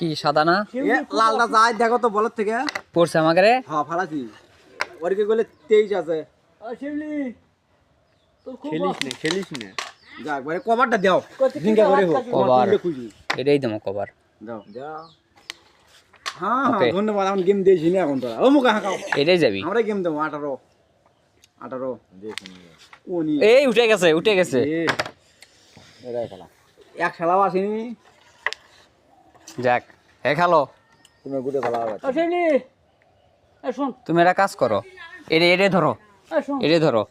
কি সাদা না? লালটা যায় দেখো তো বলের থেকে। পড়ছে আমাকে রে। হ্যাঁ ফালাছি ওরকে গেলে তেইশ আছে। খেলিস না খেলিস না। যাক মানে কভারটা দাও। জিঙ্গা করে হোক। কভার। এটাই দেবো কভার। দাও। যাও হ্যাঁ হ্যাঁ ধন্যবাদ এখন গেম দিয়েছি না এখন তোরা ও মুখা হাঁকাও। এটাই যাবি। আমরা গেম দেবো আঠারো। আঠারো। ও নি এই উঠে গেছে উঠে গেছে। এ, এক শালাও আসেনি। যাক এ খালো। তুমি গুটে ফেলা হবে তুমি একটা কাজ করো। এরে এরে ধরো। এরে ধরো।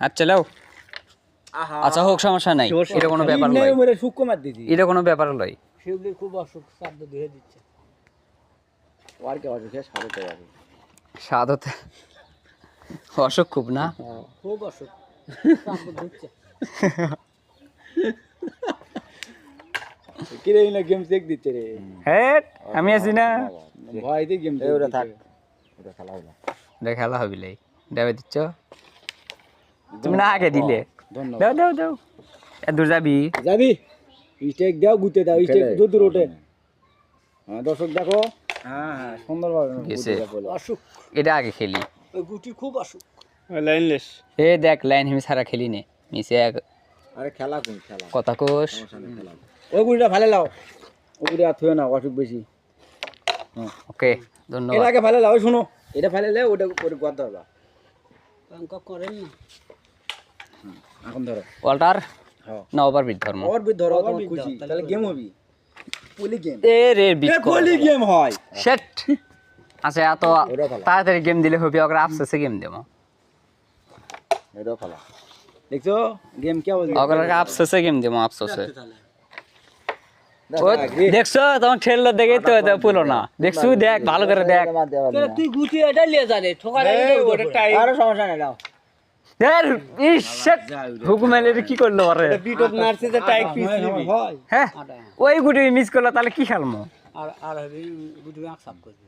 আচ্ছা লাও আচ্ছা হোক সমস্যা নাই। এটা কোনো ব্যাপার নয়। মেরে মার দিছি। এটা কোনো ব্যাপার নয়। খুব অসুখ শ্রাদ্ধ দিয়ে দিচ্ছে। আর কে অসুখে? সারতে যাবে স্বাদ হতে অসুখ খুব না? খুব অসুখ। দিচ্ছে। কি রে না গেম দেখ দিচ্ছে রে। হ্যাঁ আমি আছি না। ভয় দেখ ওটা থাক। খেলা খেলা হবি লাই দেবে দিচ্ছ? তুমি না আগে দিলে। দাও দাও দাও। এ দূর যাবি? যাবি? স্টেক দাও গুতে দাও স্টেক দূর দূর ওঠে। হ্যাঁ দর্শক দেখো। হ্যাঁ হ্যাঁ। সুন্দরভাবে গেছে। অসুখ এটা আগে খেলি। গুটি খুব অসুখ লাইনলেস। এ দেখ লাইন হিমি সারা খেলি নে। মিশে এক আরে খেলা কোন খেলা? কথা কোষ ওই গুড়িটা ভালো লাও ওই গুড়ি আর থুয়ে না অসুখ বেশি। ওকে এটা ধন্যবাদ আগে ভালো লাও শুনো। এটা ফেলে লে ওটা ওটা গদ হবে অঙ্ক করেন না। এখন ধরো। ওয়াল্টার হ্যাঁ। না ওভার বিট ধর্ম। ওর বি ধরো তোমার খুশি। তাহলে গেম হবি। পুলি গেম এ রে বিট পুলি গেম হয়। শেট। আচ্ছা এত তাড়াতাড়ি গেম দিলে হবে ওকে আফসোসে গেম দেবো। এটা খেলা। দেখছ? গেম কে বলছি ওকে আফসোসে গেম দেবো আফসোসে। দেখছ? তোমার ঠেললো দেখে তো এটা পুলো না। দেখছ? দেখ ভালো করে দেখ। তুই গুটি এটা লিয়ে জানে। টাই- আরও সমস্যা নাই এর হুকুম কি করল যে পিস হ্যাঁ। ওই গুটি মিস করল তাহলে কি খেলমো? আর আর গুটি আঁক সাপ করবে।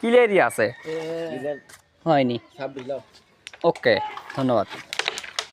কিলেরই আছে। হয়নি। ওকে ধন্যবাদ।